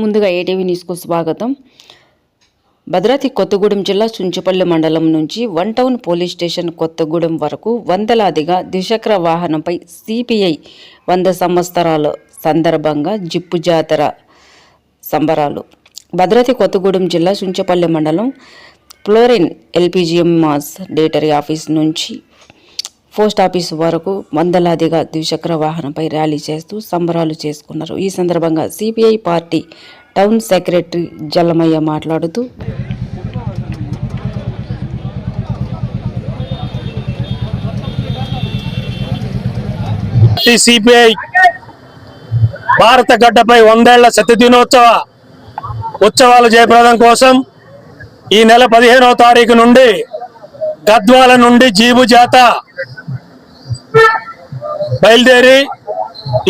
ముందుగా ఏటీవీ న్యూస్కు స్వాగతం. భద్రాద్రి కొత్తగూడెం జిల్లా సుంచపల్లి మండలం నుంచి one town police station Kothagudem వరకు వందలాదిగా ద్విచక్ర వాహనంపై సిపిఐ వంద సంవత్సరాల సందర్భంగా జిప్పు జాతర సంబరాలు. భద్రాద్రి కొత్తగూడెం జిల్లా సుంచపల్లి మండలం ఫ్లోరిన్ ఎల్పిజిఎం మాస్ డేటరీ ఆఫీస్ నుంచి పోస్ట్ ఆఫీస్ వరకు వందలాదిగా ద్విచక్ర వాహనంపై ర్యాలీ చేస్తూ సంబరాలు చేసుకున్నారు. ఈ సందర్భంగా CPI party town secretary Jallamaiah మాట్లాడుతూ సిపిఐ భారత గడ్డపై వందేళ్ళ సత్య దినోత్సవ ఉత్సవాలు జయప్రదం కోసం ఈ నెల పదిహేనవ తారీఖు నుండి గద్వాల నుండి జీబు జాత బయలుదేరి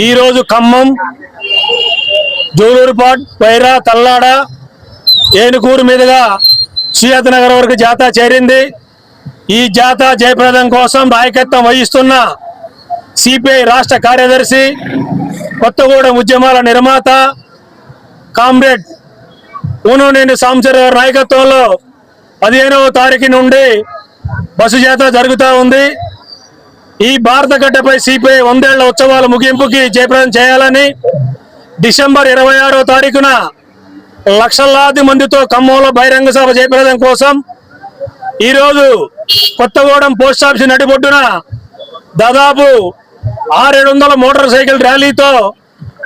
ఈరోజు ఖమ్మం జూలూరుపాట్ పైరా తల్లాడ ఏనుకూరు మీదుగా సుయాత్ నగర్ వరకు జాత చేరింది. ఈ జాత జయప్రదం కోసం నాయకత్వం వహిస్తున్న సిపిఐ రాష్ట్ర కార్యదర్శి కొత్తగూడెం ఉద్యమాల నిర్మాత కామ్రేడ్ ఊనోనేని సాంసర్ గారి నాయకత్వంలో పదిహేనవ తారీఖు నుండి బస్సు జాత జరుగుతూ ఉంది. ఈ భారత గడ్డపై సిపిఐ వందేళ్ళ ఉత్సవాల ముగింపుకి జయప్రదం చేయాలని డిసెంబర్ ఇరవై ఆరో తారీఖున లక్షలాది మందితో ఖమ్మంలో బహిరంగ సభ జయప్రదం కోసం ఈరోజు కొత్తగూడెం పోస్ట్ ఆఫీస్ నడిబొడ్డున దాదాపు ఆరేడు వందల మోటార్ సైకిల్ ర్యాలీతో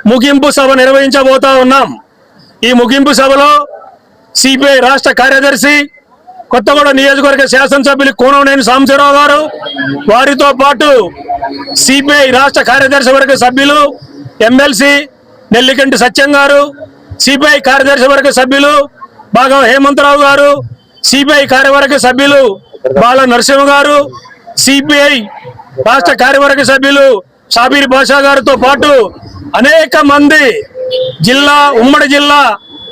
ముగింపు సభ నిర్వహించబోతా ఉన్నాం. ఈ ముగింపు సభలో సిపిఐ రాష్ట్ర కార్యదర్శి కొత్తగూడ నియోజకవర్గ శాసనసభ్యులు కోననేని సాంబశివరావు గారు వారితో పాటు సిపిఐ రాష్ట్ర కార్యదర్శి వర్గ సభ్యులు ఎమ్మెల్సీ నెల్లికంటి సత్యం గారు సిపిఐ కార్యదర్శి వర్గ సభ్యులు భాగం హేమంతరావు గారు సిపిఐ కార్యవర్గ సభ్యులు బాల నరసింహ గారు సిపిఐ రాష్ట్ర కార్యవర్గ సభ్యులు షాబీర్ బాషా గారితో పాటు అనేక మంది జిల్లా ఉమ్మడి జిల్లా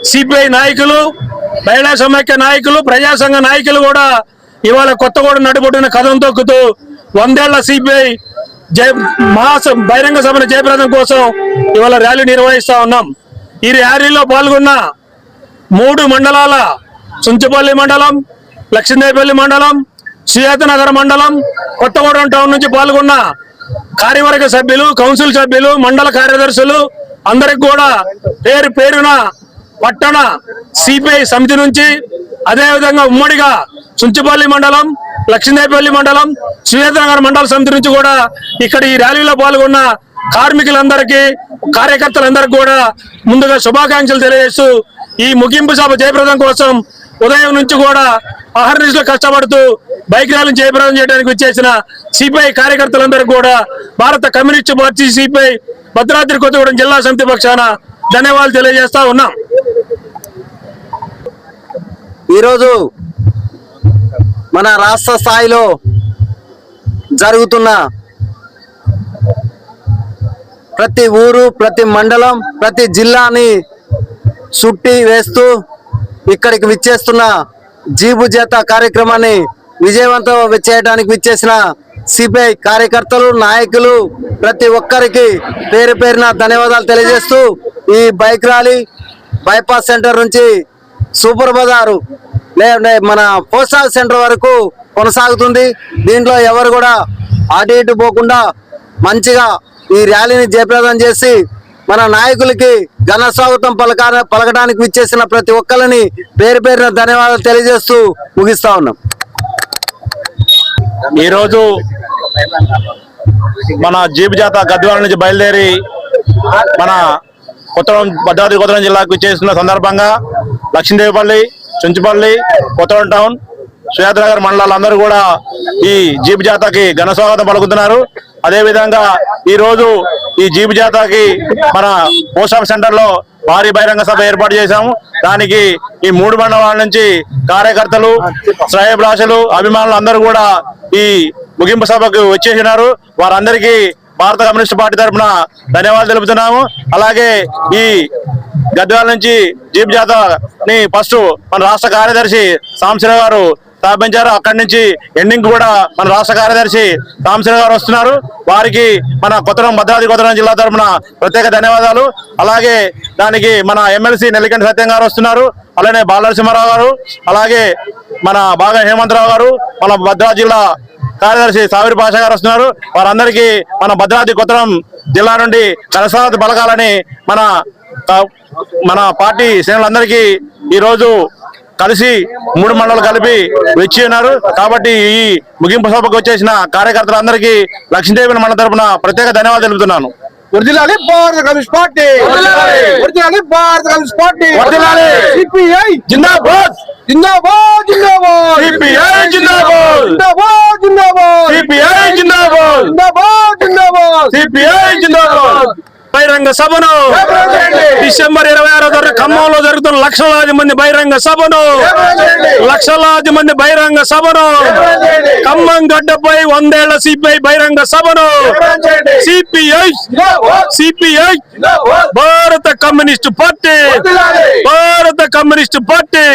సిపిఐ నాయకులు మహిళా సమైక్య నాయకులు ప్రజాసంఘ నాయకులు కూడా ఇవాళ కొత్తగూడ నడిబొడ్డిన కథం తొక్కుతూ వందేళ్ళ సిబిఐ జయ మహాస బహిరంగ సభను జయప్రదం కోసం ఇవాళ ర్యాలీ నిర్వహిస్తా ఉన్నాం. ఈ ర్యాలీలో పాల్గొన్న మూడు మండలాల చుంచుపల్లి మండలం లక్ష్మీదేవిపల్లి మండలం సుయాతనగర్ మండలం కొత్తగూడెం టౌన్ నుంచి పాల్గొన్న కార్యవర్గ సభ్యులు కౌన్సిల్ సభ్యులు మండల కార్యదర్శులు అందరికి కూడా పేరు పేరున పట్టణ సిపిఐ సమితి నుంచి అదేవిధంగా ఉమ్మడిగా చుంచుపల్లి మండలం లక్ష్మీదేవిపల్లి మండలం సురేంద్రనగర్ మండల సమితి నుంచి కూడా ఇక్కడ ఈ ర్యాలీలో పాల్గొన్న కార్మికులందరికీ కార్యకర్తలందరికీ కూడా ముందుగా శుభాకాంక్షలు తెలియజేస్తూ ఈ ముగింపు సభ జయప్రదం కోసం ఉదయం నుంచి కూడా అహర్నిశలు కష్టపడుతూ బైక్ ర్యాలీని జయప్రదం చేయడానికి వచ్చేసిన సిపిఐ కార్యకర్తలందరికీ కూడా భారత communist party CPI Bhadradri Kothagudem జిల్లా సమితి పక్షాన ధన్యవాదాలు తెలియజేస్తా ఉన్నాం. ఈరోజు మన రాష్ట్ర స్థాయిలో జరుగుతున్న ప్రతి ఊరు ప్రతి మండలం ప్రతి జిల్లాని చుట్టి వేస్తూ ఇక్కడికి విచ్చేస్తున్న జీబు జత కార్యక్రమాన్ని విజయవంతం చేయడానికి విచ్చేసిన సిపిఐ కార్యకర్తలు నాయకులు ప్రతి ఒక్కరికి పేరు పేరున ధన్యవాదాలు తెలియజేస్తూ ఈ బైక్ ర్యాలీ బైపాస్ సెంటర్ నుంచి సూపర్ బజారు. లేదంటే మన పోస్ట్ ఆఫీస్ సెంటర్ వరకు కొనసాగుతుంది. దీంట్లో ఎవరు కూడా అటు ఇటు పోకుండా మంచిగా ఈ ర్యాలీని జయప్రదం చేసి మన నాయకులకి ఘన స్వాగతం పలక పలకడానికి విచ్చేసిన ప్రతి ఒక్కరిని పేరు పేరున ధన్యవాదాలు తెలియజేస్తూ ముగిస్తా ఉన్నాం. ఈరోజు మన జీబు జాత గద్వాల నుంచి బయలుదేరి మన కొత్త భద్రాద్రి కొత్తగూడెం జిల్లాకు చేస్తున్న సందర్భంగా లక్ష్మీదేవిపల్లి చుంచుపల్లి కొత్తగూడెం టౌన్ సుయాత్నగర్ మండలాలందరూ కూడా ఈ జీప్ జాతకి ఘన స్వాగతం పలుకుతున్నారు. అదేవిధంగా ఈరోజు ఈ రోజు ఈ జాతకి మన పోస్ట్ ఆఫీస్ సెంటర్లో భారీ బహిరంగ సభ ఏర్పాటు చేశాము. దానికి ఈ మూడు మండలాల నుంచి కార్యకర్తలు శ్రేయభిలాషులు అభిమానులు అందరూ కూడా ఈ ముగింపు సభకు వచ్చేసినారు. వారందరికీ భారత కమ్యూనిస్ట్ పార్టీ తరఫున ధన్యవాదాలు తెలుపుతున్నాము. అలాగే ఈ గద్వాల నుంచి జీప్ జాతని ఫస్ట్ మన రాష్ట్ర కార్యదర్శి సాంశరావు గారు స్థాపించారు. అక్కడి నుంచి ఎండింగ్ కూడా మన రాష్ట్ర కార్యదర్శి రామచంద్ర గారు వస్తున్నారు. వారికి మన కొత్తరం భద్రాద్రి కొత్తరం జిల్లా తరఫున ప్రత్యేక ధన్యవాదాలు. అలాగే దానికి మన ఎమ్మెల్సీ నెల్లికంటి సత్యం గారు వస్తున్నారు. అలానే బాలనరసింహారావు గారు అలాగే మన బాగా హేమంతరావు గారు మన భద్రాద్రి జిల్లా కార్యదర్శి సావిరి భాష గారు వస్తున్నారు. వారందరికీ మన భద్రాద్రి కొత్తరం జిల్లా నుండి కనసారత పలకాలని మన మన పార్టీ శ్రేణులందరికీ ఈ రోజు కలిసి మూడు మండలాలు కలిపి వచ్చి ఉన్నారు. కాబట్టి ఈ ముగింపు సభకు వచ్చేసిన కార్యకర్తలందరికీ లక్ష్మీదేవి మండల తరపున ప్రత్యేక ధన్యవాదాలు తెలుపుతున్నాను. వర్దిలాలి భారత కమ్యూనిస్ట్ పార్టీ. వర్దిలాలి భారత కమ్యూనిస్ట్ పార్టీ. వర్ధిల్లాలి. సిపిఐ. జిందాబాద్. జిందాబాద్ జిందాబాద్. సిపిఐ జిందాబాద్. జిందాబాద్ జిందాబాద్. సిపిఐ జిందాబాద్. జిందాబాద్ జిందాబాద్. సిపిఐ జిందాబాద్. బహిరంగ సభను. డిసెంబర్ ఇరవై ఆరో తారీఖు ఖమ్మంలో జరుగుతున్న లక్షలాది మంది బహిరంగ సభను. లక్షలాది మంది బహిరంగ సభను. ఖమ్మం గడ్డపై వందేళ్ళ సిపిఐ బహిరంగ సభను. సిపిఐ సిపిఐ భారత కమ్యూనిస్ట్ పార్టీ. భారత కమ్యూనిస్ట్ పార్టీ.